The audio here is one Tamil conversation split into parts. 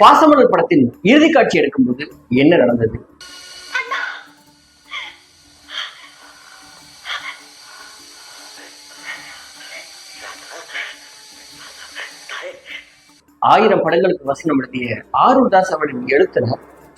பாசமலர் படத்தின் இறுதி காட்சி எடுக்கும்போது என்ன நடந்தது? ஆயிரம் படங்களுக்கு வசனம் எழுதிய ஆரூர் தாஸ் அவர்களின்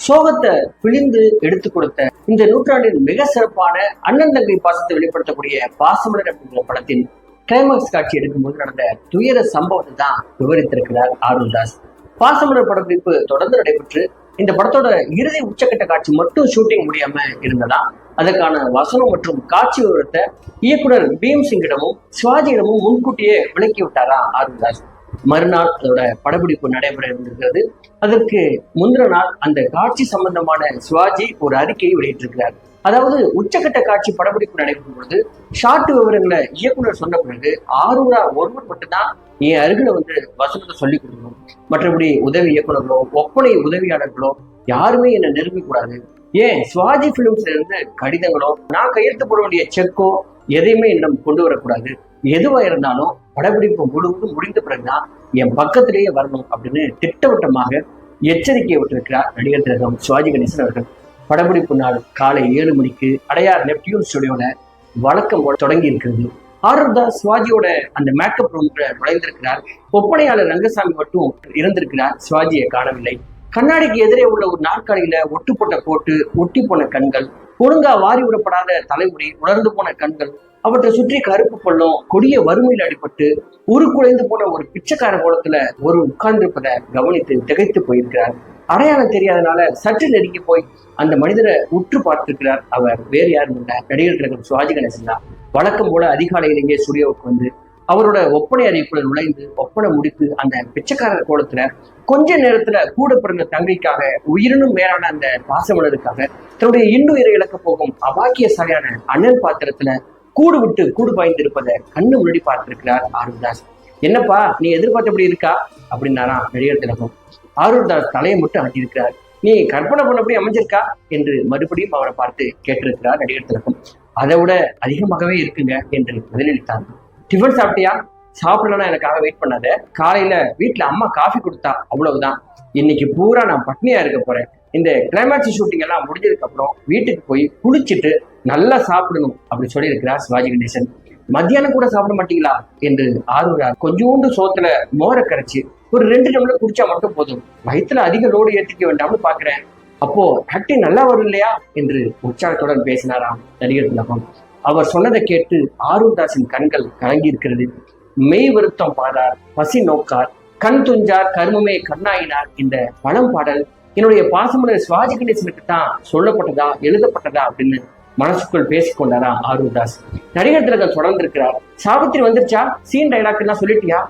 சோகத்தை பிழிந்து எடுத்து கொடுத்த இந்த நூற்றாண்டின் மிக சிறப்பான அண்ணன் தங்கை பாசத்தை வெளிப்படுத்தக்கூடிய பாசமலர் அப்படிங்கிற படத்தின் கிளைமாக்ஸ் காட்சி எடுக்கும்போது நடந்த துயர சம்பவத்தை தான் விவரித்திருக்கிறார் ஆரூர் தாஸ். பாசமலர் படப்பிடிப்பு தொடர்ந்து நடைபெற்று இந்த படத்தோட இறுதி உச்சக்கட்ட காட்சி மட்டும் ஷூட்டிங் முடியாம இருந்ததா? அதற்கான வசனம் மற்றும் காட்சி விவரத்தை இயக்குனர் பீம் சிங்கிடமும் சிவாஜியிடமும் முன்கூட்டியே விளக்கி விட்டாரா ஆரூர் மறுநாள் அதோட படப்பிடிப்பு நடைபெற இருந்திருக்கிறது. அதற்கு முந்தின நாள் அந்த காட்சி சம்பந்தமான சிவாஜி ஒரு அறிக்கையை வெளியிட்டிருக்கிறார். அதாவது உச்சக்கட்ட காட்சி படப்பிடிப்பு நடைபெறும் பொழுது ஷார்ட் விவரங்களை இயக்குனர் சொன்ன பிறகு ஆரூரா ஒருவர் மட்டும்தான் என் அருகில வந்து வசனத்தை சொல்லி கொடுக்கணும். மற்றபடி உதவி இயக்குனர்களோ ஒப்பனை உதவியாளர்களோ யாருமே என்னை நெருங்க கூடாது. ஏன்? சுவாஜி பிலிம்ஸ்ல இருந்து கடிதங்களோ நான் கையெழுத்து போட வேண்டிய செக்கோ எதையுமே என்னிடம் கொண்டு வரக்கூடாது. எதுவா இருந்தாலும் படப்பிடிப்பு முழுவதும் முடிந்த பிறகுதான் என் பக்கத்திலேயே வரணும் அப்படின்னு திட்டவட்டமாக எச்சரிக்கையை விட்டிருக்கிறார் நடிகர் திலகம் சுவாஜி கணேசன் அவர்கள். படப்பிடிப்பு நாள் காலை ஏழு மணிக்கு அடையார் நெப்டியூன் ஸ்டுடியோல வழக்கம் போல தொடங்கி இருக்கிறது. ஆர்தா தாஸ் சிவாஜியோட அந்த மேக்கப் ரூம்ல நுழைந்திருக்கிறார். ஒப்பனையாளர் ரங்கசாமி மட்டும் இருந்திருக்கிறார் சிவாஜியை காணவில்லை. கண்ணாடிக்கு எதிரே உள்ள ஒரு நாற்காலியில ஒட்டு போட்ட போட்டு ஒட்டி போன கண்கள் ஒழுங்கா வாரி விடப்படாத தலைமுடி உலர்ந்து போன கண்கள் அவற்றை சுற்றி கருப்பு பள்ளம் கொடிய வறுமையில் அடிபட்டு உருக்குலைந்து போன ஒரு பிச்சைக்கார கோலத்துல ஒரு உட்கார்ந்திருப்பதை கவனித்து திகைத்து போயிருக்கிறார். அடையாளம் தெரியாதனால சற்று நெருங்கி போய் அந்த மனிதரை உற்று பார்த்திருக்கிறார். அவர் வேறு யாரும் இல்ல. நடிகர் திலகம் சுவாஜி கணேசன் தான். வழக்கம் போல அதிகாலையிலேயே சூர்யாவுக்கு வந்து அவரோட ஒப்பனை அறிவிப்புல நுழைந்து ஒப்பனை முடித்து அந்த பிச்சைக்காரர் கோலத்துல கொஞ்ச நேரத்துல கூட பிறந்த தங்கைக்காக உயிரினும் மேலான அந்த பாசமலருக்காக தன்னுடைய இன்னுயிரை இழக்க போகும் அபாக்கியசாலியான அண்ணன் பாத்திரத்துல கூடு விட்டு கூடு பாய்ந்திருப்பதை கண்ணு முன்னாடி பார்த்திருக்கிறார் ஆரூர்தாஸ். என்னப்பா நீ எதிர்பார்த்தபடி இருக்கா? அப்படின்னாரா நடிகர் திலகம் ஆரூர்தாஸ் தலையை மட்டும் ஆட்டியிருக்கிறார். நீ கற்பனை பண்ணபடி அமைஞ்சிருக்கா? என்று மறுபடியும் அவரை பார்த்து கேட்டிருக்கிறார் நடிகர் திலகம் அதை விட அதிகமாகவே இருக்குங்க என்று பதிலளித்தாங்க டிஃபன் சாப்பிட்டியா? சாப்பிடலன்னா எனக்காக வெயிட் பண்ணாத. காலையில வீட்டுல அம்மா காஃபி கொடுத்தா அவ்வளவுதான். இன்னைக்கு பூரா நான் பட்னியா இருக்க போறேன். இந்த கிளைமேக்ஸ் ஷூட்டிங் எல்லாம் முடிஞ்சதுக்கு அப்புறம் வீட்டுக்கு போய் குளிச்சுட்டு நல்லா சாப்பிடணும் சொல்லி க்ளாஸ் சிவாஜி கணேசன். மத்தியானம் கூட சாப்பிட மாட்டீங்களா? என்று ஆரூரா கொஞ்சோண்டு சோத்துல மோரை கரைச்சு ஒரு ரெண்டு டம்ளர் குடிச்சா மட்டும் போதும். வயிற்றுல அதிக லோடு ஏற்றிக்க வேண்டாம்னு பாக்குறேன். அப்போ ஆக்டிங் நல்லா வரும் இல்லையா? என்று உற்சாகத்துடன் பேசினாராம் நடிகர் திலகம். அவர் சொன்னதை கேட்டு ஆரூர்தாஸின் கண்கள் கலங்கி இருக்கிறது மெய் வருத்தம் பாரார் பசி நோக்கார் கண் துஞ்சார் கருமமே கண்ணாயினார் இந்த பழம் பாடல் என்னுடைய பாசமுடைய சிவாஜி கணேசனுக்கு தான் சொல்லப்பட்டதா எழுதப்பட்டதா அப்படின்னு மனசுக்குள் பேசிக்கொண்டாரா ஆரூர்தாஸ் நடிகர் திலகம் தொடர்ந்து இருக்கிறார் சாவித்திரி வந்துருச்சா? சீன் டைலாக் எல்லாம் சொல்லிட்டியா?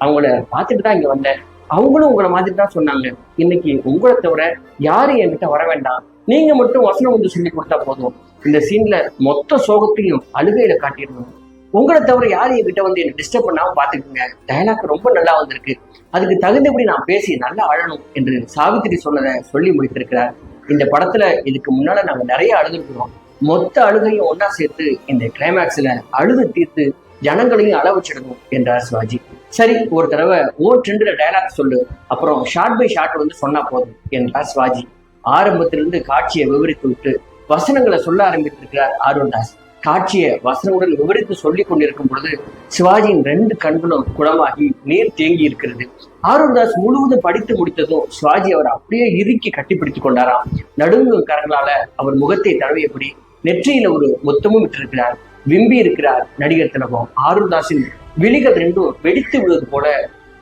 அவங்கள பார்த்துட்டு தான் இங்க வந்தேன். அவங்களும் உங்களை மாதிரி தான் சொன்னாங்க. இன்னைக்கு உங்களை தவிர யாரும் என்கிட்ட வர வேண்டாம். நீங்க மட்டும் வசனம் வந்து சொல்லி கொடுத்தா போதும். இந்த சீன்ல மொத்த சோகத்தையும் அழுகையில காட்டிடணும். உங்களை தவிர யாரும் என்கிட்ட வந்து என்ன டிஸ்டர்ப் பண்ணாம பாத்துக்கோங்க டயலாக் ரொம்ப நல்லா வந்திருக்கு. அதுக்கு தகுந்தபடி நான் பேசி நல்லா அழணும் என்று சாவித்திரி சொன்னதை சொல்லி முடித்திருக்கிறார். இந்த படத்துல இதுக்கு முன்னால நாங்க நிறைய அழுதுருக்கிறோம். மொத்த அழுகையும் ஒன்னா சேர்த்து இந்த கிளைமேக்ஸ்ல அழுது தீர்த்து ஜனங்களையும் அள வச்சிடணும் என்றார் சிவாஜி. சரி ஒரு தடவை ஓ ட்ரெண்டுல சொல்லு. அப்புறம் ஷார்ட் பை ஷார்ட் வந்து சொன்னா போதும். என்றார் சிவாஜி ஆரம்பத்திலிருந்து காட்சியை விவரித்து விட்டு வசனங்களை சொல்ல ஆரம்பித்திருக்கிறார் ஆர்வதாஸ் காட்சியை வசனங்களுடன் விவரித்து சொல்லி கொண்டிருக்கும் பொழுது சிவாஜியின் ரெண்டு கண்களும் குளமாகி நீர் தேங்கி இருக்கிறது. ஆரூர்தாஸ் முழுவதும் படித்து முடித்ததும் சிவாஜி அவர் அப்படியே இறுக்கி கட்டிப்பிடித்துக் கொண்டாராம். நடுங்கும் கரங்களால அவர் முகத்தை தடவியபடி நெற்றியில ஒரு மொத்தமும் விட்டிருக்கிறார் விம்பி இருக்கிறார் நடிகர் திலகம். ஆரூர்தாஸின் விழிகள் ரெண்டும் வெடித்து விடுவது போல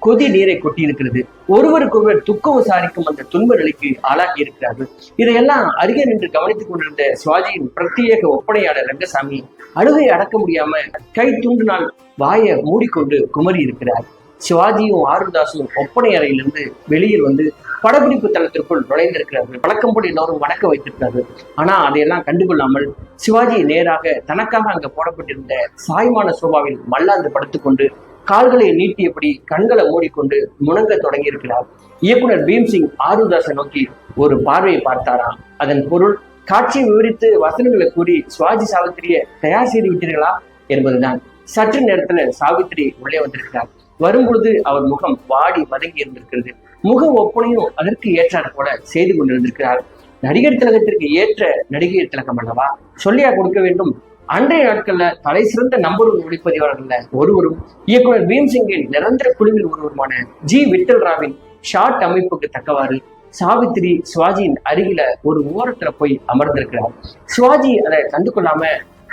கொதி நீரை கொட்டி இருக்கிறது ஒருவருக்கொருவர் துக்கம் விசாரிக்கும் அந்த துன்ப நிலைக்கு ஆளாகி இருக்கிறார்கள். இதையெல்லாம் அருகே நின்று கவனித்துக் கொண்டிருந்த சிவாஜியின் பிரத்யேக ஒப்பனையாளர் ரங்கசாமி அழுகை அடக்க முடியாம கை துண்டினால் வாயை மூடிக்கொண்டு குமரி இருக்கிறார் சிவாஜியும் ஆருதாசும் ஒப்பனை அறையிலிருந்து வெளியில் வந்து படப்பிடிப்பு தளத்திற்குள் நுழைந்திருக்கிறார்கள் வழக்கம் போல் எல்லோரும் வணக்க வைத்திருக்கிறார்கள் ஆனா அதையெல்லாம் கண்டுகொள்ளாமல் சிவாஜி நேராக தனக்காக அங்க போடப்பட்டிருந்த சாய்மான சோபாவில் மல்லாந்து படுத்துக்கொண்டு கால்களை நீட்டியபடி கண்களை மூடிக்கொண்டு முணங்க தொடங்கி இருக்கிறார் இயக்குனர் பீம்சிங் ஆருதாசை நோக்கி ஒரு பார்வையை பார்த்தாராம். அதன் பொருள் காட்சியை விவரித்து வசனங்களை கூறி சிவாஜி சாவித்திரியை தயார் செய்து விட்டீர்களா? என்பதுதான். சற்று நேரத்துல சாவித்திரி உள்ளே வந்திருக்கிறார். வரும்பொழுது அவர் முகம் வாடி வதங்கி இருந்திருக்கிறது. முக ஒப்பனையும் அதற்கு ஏற்றார் போல செய்து கொண்டிருந்திருக்கிறார். நடிகர் திலகத்திற்கு ஏற்ற நடிகர் திலகம் அல்லவா? சொல்லியா கொடுக்க வேண்டும். அன்றைய நாட்கள்ல தலை சிறந்த நம்பர் ஒரு ஒளிப்பதிவாளர்கள்ல ஒருவரும் இயக்குனர் பீம்சிங்கின் நிரந்தர குழுவில் ஒருவருமான ஜி விட்டல் ராவின் ஷார்ட் அமைப்புக்கு தக்கவாறு சாவித்திரி சுவாஜியின் அருகில ஒரு ஓரத்துல போய் அமர்ந்திருக்கிறார். சுவாஜி அதை கண்டு கொள்ளாம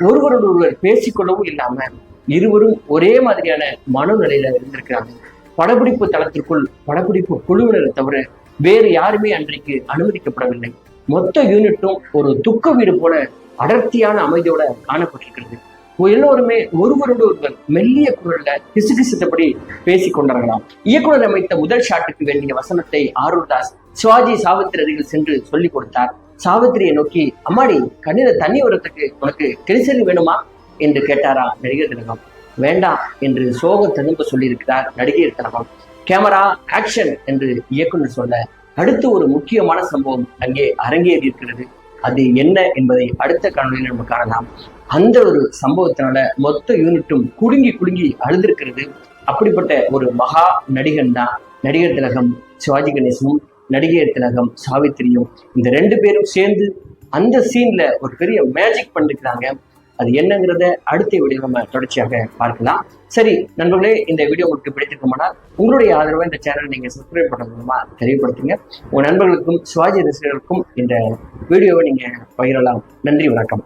ஒருவரோடு ஒருவர் பேசிக்கொள்ளவும் இல்லாம இருவரும் ஒரே மாதிரியான மனநிலையில இருந்திருக்கிறாங்க. படப்பிடிப்பு தளத்திற்குள் படப்பிடிப்பு குழுவினரை தவிர வேறு யாருமே அன்றைக்கு அனுமதிக்கப்படவில்லை. மொத்த யூனிட்டும் ஒரு துக்க வீடு போல அடர்த்தியான அமைதியோட காணப்பட்டிருக்கிறது. எல்லோருமே ஒருவரோடு ஒருவர் மெல்லிய குரல்ல கிசுகிசுத்தபடி பேசிக் கொண்டார்களாம். இயக்குனர் அமைத்த முதல் ஷாட்டுக்கு வேண்டிய வசனத்தை ஆரூர்தாஸ் சிவாஜி சாவித்திரி அருகில் சென்று சொல்லிக் கொடுத்தார். சாவித்திரியை நோக்கி அம்மாடி கண்ணில தண்ணி வரத்துக்கு உனக்கு கிரிசல் வேணுமா? என்று கேட்டாரா? நடிகர் திலகம். வேண்டாம் என்று சோக திரும்ப சொல்லியிருக்கிறார் நடிகர் திலகம். கேமரா ஆக்ஷன் என்று இயக்குனர் சொல்ல அடுத்து ஒரு முக்கியமான சம்பவம் அங்கே அரங்கேறி இருக்கிறது. அது என்ன என்பதை அடுத்த காணொலியில் நம்ம காணலாம். அந்த ஒரு சம்பவத்தினால மொத்த யூனிட்டும் குலுங்கி குலுங்கி அழுந்திருக்கிறது அப்படிப்பட்ட ஒரு மகா நடிகன் தான் நடிகர் திலகம் சிவாஜி கணேசனும் நடிகர் திலகம் சாவித்திரியும். இந்த ரெண்டு பேரும் சேர்ந்து அந்த சீன்ல ஒரு பெரிய மேஜிக் பண்ணிருக்கிறாங்க. அது என்னங்கிறத அடுத்த வீடியோ நம்ம தொடர்ச்சியாக பார்க்கலாம். சரி நண்பர்களே இந்த வீடியோ உங்களுக்கு பிடித்திருக்குமானால் உங்களுடைய ஆதரவை இந்த சேனல் நீங்க சப்ஸ்கிரைப் பண்ண மூலமா தெரியப்படுத்துங்க. உங்க நண்பர்களுக்கும் சுவாஜி ரசிகர்களுக்கும் இந்த வீடியோவை நீங்க பகிரலாம். நன்றி வணக்கம்.